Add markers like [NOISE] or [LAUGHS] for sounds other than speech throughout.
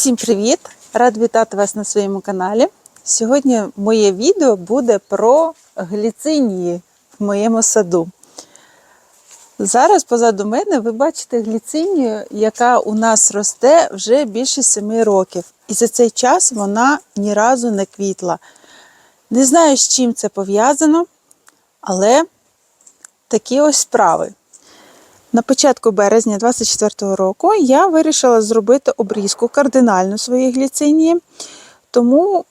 Всім привіт! Рад вітати вас на своєму каналі. Сьогодні моє відео буде про гліцинії в моєму саду. Зараз позаду мене ви бачите гліцинію, яка у нас росте вже більше 7 років. І за цей час вона ні разу не квітла. Не знаю, з чим це пов'язано, але такі ось справи. На початку березня 2024 року я вирішила зробити обрізку кардинальну своєї гліцинії. Тому,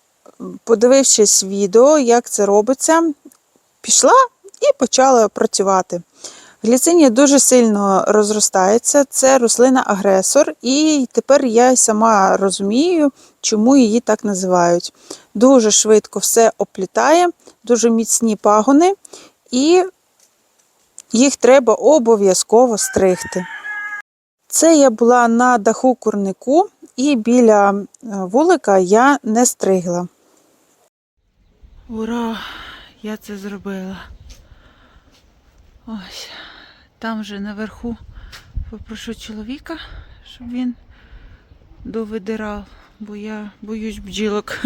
подивившись відео, як це робиться, пішла і почала працювати. Гліцинія дуже сильно розростається, це рослина-агресор, і тепер я сама розумію, чому її так називають. Дуже швидко все оплітає, дуже міцні пагони, і їх треба обов'язково стригти. Це я була на даху курнику, і біля е, вулика я не стригла. Ура! Я це зробила. Ось, там же наверху попрошу чоловіка, щоб він довидирав, бо я боюсь бджілок.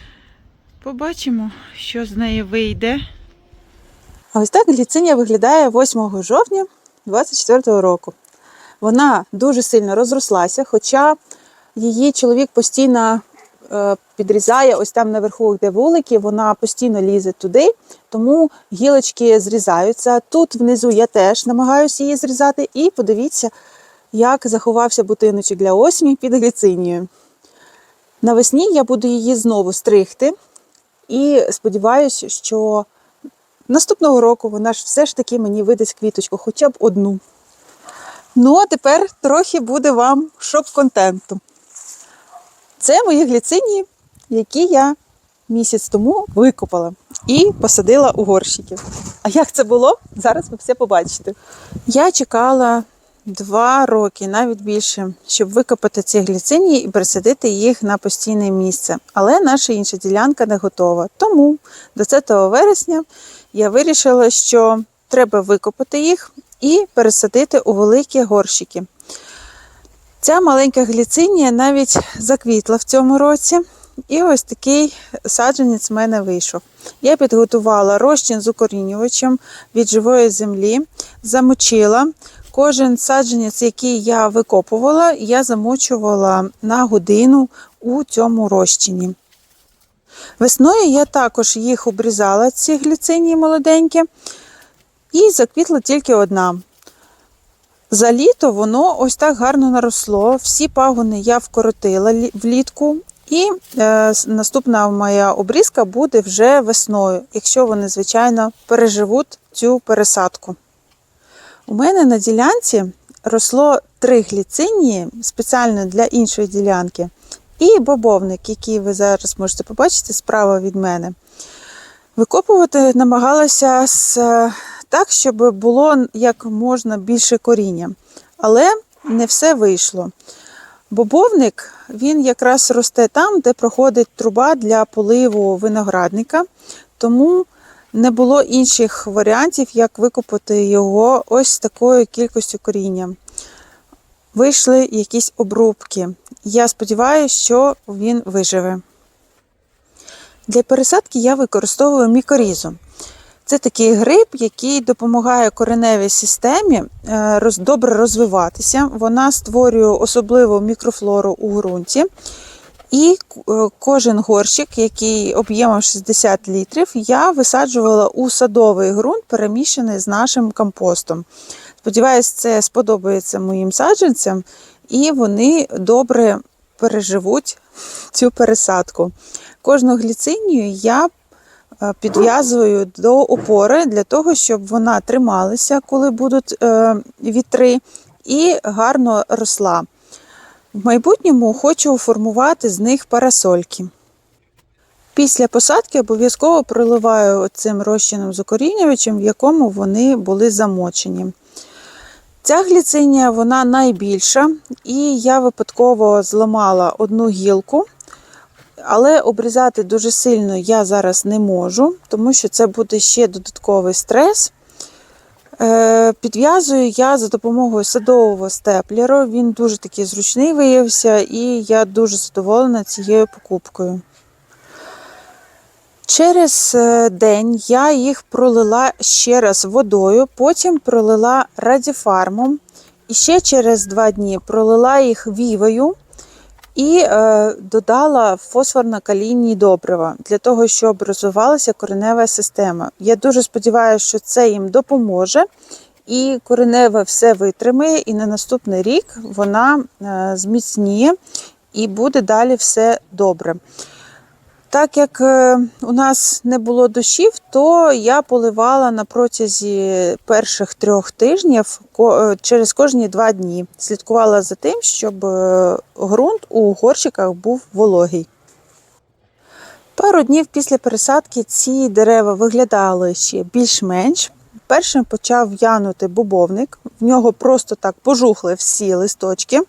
[LAUGHS] Побачимо, що з неї вийде. А ось так гліцинія виглядає 8 жовтня 2024 року. Вона дуже сильно розрослася, хоча її чоловік постійно е, підрізає ось там наверху, де вулики, вона постійно лізе туди, тому гілочки зрізаються. Тут внизу я теж намагаюся її зрізати, і подивіться, як заховався бутиночок для осені під гліцинією. Навесні я буду її знову стригти і сподіваюся, що Наступного року вона ж все ж таки мені видасть квіточку, хоча б одну. Ну, а тепер трохи буде вам шок-контенту. Це мої гліцинії, які я місяць тому викопала і посадила у горщиків. А як це було? Зараз ви все побачите. Я чекала два роки, навіть більше, щоб викопати ці гліцинії і пересадити їх на постійне місце. Але наша інша ділянка не готова. Тому 20 вересня я вирішила, що треба викопати їх і пересадити у великі горщики. Ця маленька гліцинія навіть заквітла в цьому році. І ось такий саджанець в мене вийшов. Я підготувала розчин з укорінювачем від живої землі, замочила. Кожен саджанець, який я викопувала, я замочувала на годину у цьому розчині. Весною я також їх обрізала, ці гліцинії молоденькі, і заквітла тільки одна. За літо воно ось так гарно наросло. Всі пагони я вкоротила влітку, і е, наступна моя обрізка буде вже весною, якщо вони, звичайно, переживуть цю пересадку. У мене на ділянці росло три гліцинії спеціально для іншої ділянки. І бобовник, який ви зараз можете побачити справа від мене. Викопувати намагалася з, так, щоб було як можна більше коріння. Але не все вийшло. Бобовник він якраз росте там, де проходить труба для поливу виноградника, тому не було інших варіантів, як викопати його ось такою кількістю коріння. Вийшли якісь обрубки. Я сподіваюся, що він виживе. Для пересадки я використовую мікорізу. Це такий гриб, який допомагає кореневій системі е, добре розвиватися. Вона створює особливу мікрофлору у ґрунті. І е, кожен горщик, який об'ємом 60 літрів, я висаджувала у садовий ґрунт, переміщений з нашим компостом. Сподіваюсь, це сподобається моїм саджанцям, і вони добре переживуть цю пересадку. Кожну гліцинію я е, підв'язую до опори для того, щоб вона трималася, коли будуть е, вітри, і гарно росла. В майбутньому хочу формувати з них парасольки. Після посадки обов'язково проливаю цим розчином з в якому вони були замочені. Ця гліцинія вона найбільша, і я випадково зламала одну гілку, але обрізати дуже сильно я зараз не можу, тому що це буде ще додатковий стрес. Е, Підв'язую я за допомогою садового степлеру. Він дуже такий зручний виявився, і я дуже задоволена цією покупкою. Через е, день я їх пролила ще раз водою, потім пролила радіфармом, і ще через два дні пролила їх вівою і е, додала фосфорно-калійні добрива для того, щоб розвивалася коренева система. Я дуже сподіваюся, що це їм допоможе. І коренева все витримає, і на наступний рік вона е, зміцніє і буде далі все добре. Так як е, у нас не було дощів, то я поливала на протязі перших трьох тижнів е, через кожні два дні. Слідкувала за тим, щоб е, ґрунт у горщиках був вологий. Пару днів після пересадки ці дерева виглядали ще більш-менш. Першим почав янути бубовник, в нього просто так пожухли всі листочки,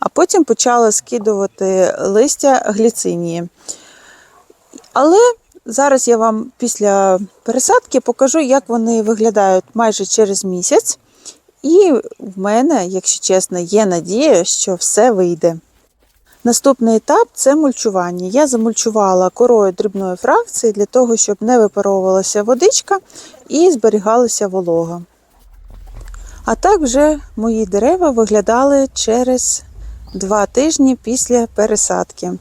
а потім почали скидувати листя гліцинії. Але зараз я вам після пересадки покажу, як вони виглядають майже через місяць. І в мене, якщо чесно, є надія, що все вийде. Наступний етап це мульчування. Я замульчувала корою дрібної фракції для того, щоб не випаровувалася водичка і зберігалася волога. А так вже мої дерева виглядали через два тижні після пересадки.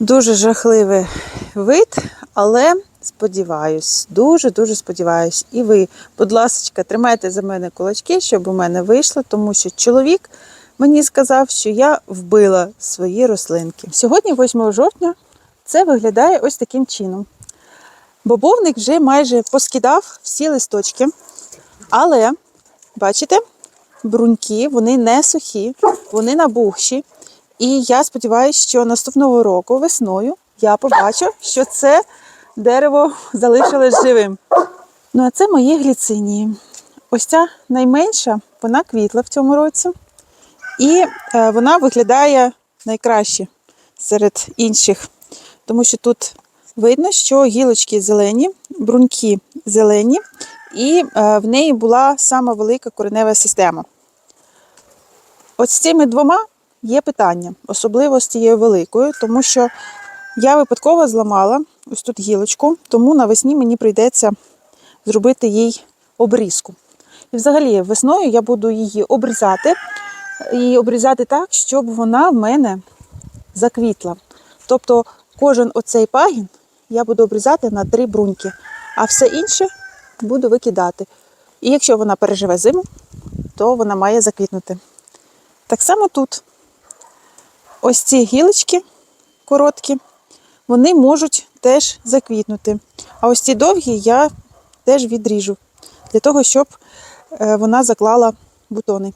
Дуже жахливий вид, але сподіваюсь, дуже-дуже сподіваюсь. І ви, будь ласка, тримайте за мене кулачки, щоб у мене вийшло, тому що чоловік мені сказав, що я вбила свої рослинки. Сьогодні, 8 жовтня, це виглядає ось таким чином. Бобовник вже майже поскидав всі листочки, але, бачите, бруньки, вони не сухі, вони набухші. І я сподіваюся, що наступного року весною я побачу, що це дерево залишилось живим. Ну, а це мої гліцинії. Ось ця найменша, вона квітла в цьому році. І е, вона виглядає найкраще серед інших, тому що тут видно, що гілочки зелені, бруньки зелені, і е, в неї була сама велика коренева система. От з цими двома є питання, особливо з тією великою, тому що я випадково зламала ось тут гілочку, тому навесні мені прийдеться зробити їй обрізку. І взагалі весною я буду її обрізати і обрізати так, щоб вона в мене заквітла. Тобто кожен оцей пагін я буду обрізати на три бруньки, а все інше буду викидати. І якщо вона переживе зиму, то вона має заквітнути. Так само тут. Ось ці гілочки короткі, вони можуть теж заквітнути. А ось ці довгі я теж відріжу для того, щоб е, вона заклала бутони.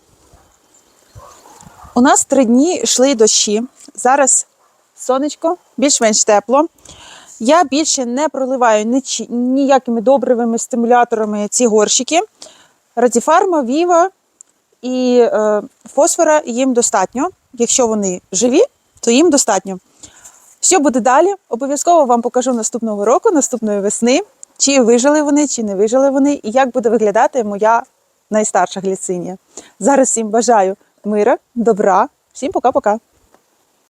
У нас три дні йшли дощі. Зараз сонечко, більш-менш тепло. Я більше не проливаю ніякими добривими стимуляторами ці горщики. Радіфарма, Віва і е, фосфора їм достатньо. Якщо вони живі, то їм достатньо. Що буде далі? Обов'язково вам покажу наступного року, наступної весни, чи вижили вони, чи не вижили вони, і як буде виглядати моя найстарша гліцинія. Зараз всім бажаю мира, добра, всім пока-пока.